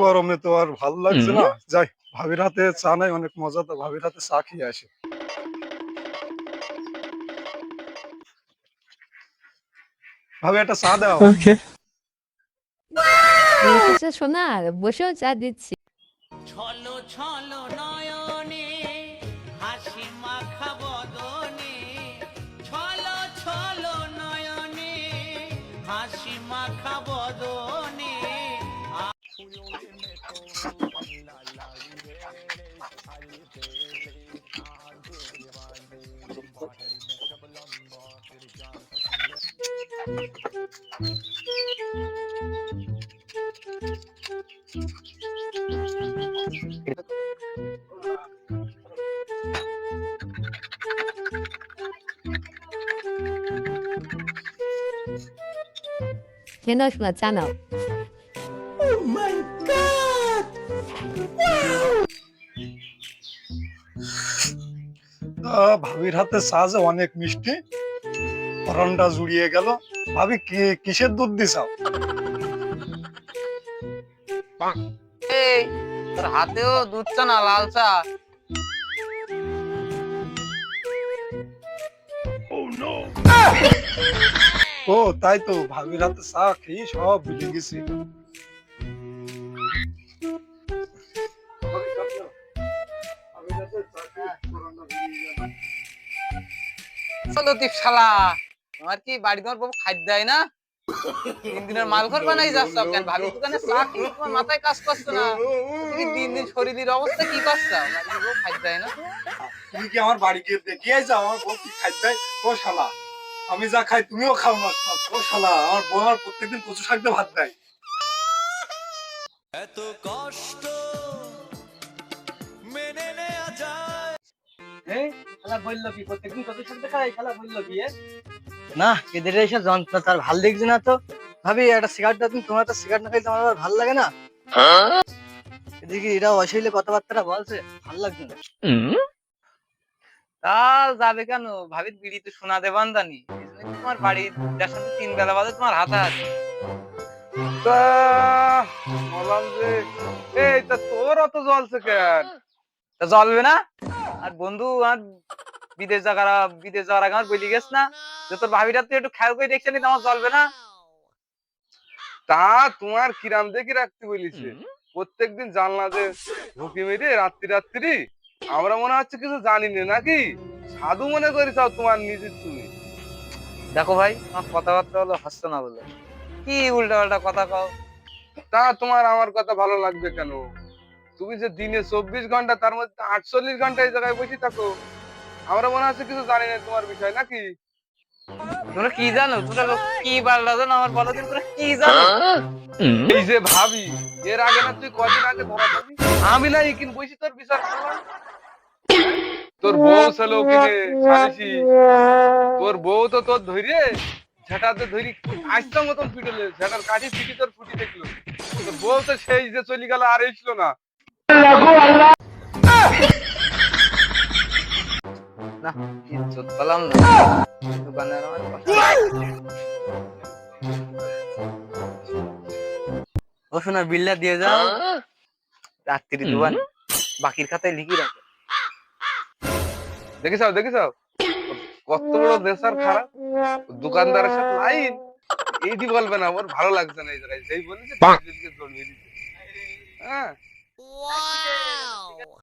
গরমে তো আর ভালো লাগছে না। যাই ভাবির হাতে চা নাই অনেক মজা তো ভাবির হাতে চা খেয়ে আসি। ভাবি একটা চা দাও। এসেছে সোনার বসেও চা দিচ্ছি। ছলো ছলো নয়নে হাসি মাখা বদনে ছলো ছলো নয়নে হাসি মাখা খেয়ে নাও সোনা চা নাও আহ, ভাবির হাতে চা যে অনেক মিষ্টি পরনটা জুড়িয়ে গেল। ভাবি কি কিসের দুধ দিছাও? এই তোর হাতেও দুধ চা না লাল চা ও তাই তো ভাবির হাতে চা খেয়ে সব ভুলে গেছি। লতিফ শালা তোমার কি বাড়ি তোমার বাবু খাদ্য দেয় না? তিন দিনের মাল ঘর বানাই যাচ্ছ কেন? ভাবি দোকানে চা খেয়ে তোমার মাথায় কাজ করছ না। তুমি দিন দিন শরীরের অবস্থা কি করছ? খাদ্য দেয় না। তুমি কি আমার বাড়ি গিয়ে দেখিয়ে যাও আমার বউ কি খাই দেয়? ও শালা আমি যা খাই তুমিও খাও না। ও শালা আমার বউ আমার প্রত্যেকদিন কচু শাক দিয়ে ভাত দেয়। না এদের এসব যন্ত্রণা তার ভালো দেখছে না তো। ভাবি একটা সিগারেট তুমি তোমার একটা সিগারেট না খাইতে আমার আবার ভালো লাগে না? এদিকে এরা অশৈলে কথাবার্তা বলছে ভালো লাগছে না। তা যাবে কেন? ভাবির বিড়ি তো শোনা দেবান জানি তোমার বাড়ির যার সাথে তিন বেলা বাদে তোমার হাতে। তা বললাম যে এই তা তোর অত জ্বলছে কেন? তা জ্বলবে না? আর বন্ধু আর বিদেশ যাওয়ার বিদেশ যাওয়ার আগে আমার বলি গেছ না? যে তোর ভাবিটা তুই একটু খেয়াল করে দেখছে নি আমার জ্বলবে না? তা তোমার কিরাম দেখি রাখতে বলিছে? প্রত্যেকদিন জানলা যে ঢুকি মেরে রাত্রি রাত্রি আমরা মনে হচ্ছে কিছু জানি না নাকি? সাধু মনে করি চাও তোমার নিজের তুমি। দেখো ভাই আমার কথাবার্তা হলো হাসতো না বলে। কি উল্টা পাল্টা কথা কও? তা তোমার আমার কথা ভালো লাগবে কেন? তুমি যে দিনে চব্বিশ ঘণ্টা তার মধ্যে আটচল্লিশ ঘণ্টা এই জায়গায় বসে থাকো। আমরা মনে হচ্ছে কিছু জানি না তোমার বিষয় নাকি? তোমরা কি জানো? তোমরা কি পাল্টা জানো? আমার বলো দিন তোমরা কি জানো? এই যে ভাবি এর আগে না তুই কদিন আগে ধরা পাবি আমি না ইকিন বসে তোর বিচার করলাম। তোর বউ ছিল ওখানে সালিসি তোর বউ তো তোর ধরে ঝেটাতে ধরি আইসা মতন পিটলে ঝেটার কাঠি পিটি তোর ফুটি দেখল। তোর বউ তো সেই যে চলে গেল আর এসছিল না। না ইজ্জত পেলাম না দোকানের ও শোনা বিল্লা দিয়ে যাও। রাত্রি দোকান বাকির খাতায় লিখি রাখো। দেখিস দেখিস কত বড় দেশার খারাপ। দোকানদারের সাথে লাইন। এইটি বলবে না ওর ভালো লাগছে না এই জায়গায়। সেই জড়িয়ে হ্যাঁ।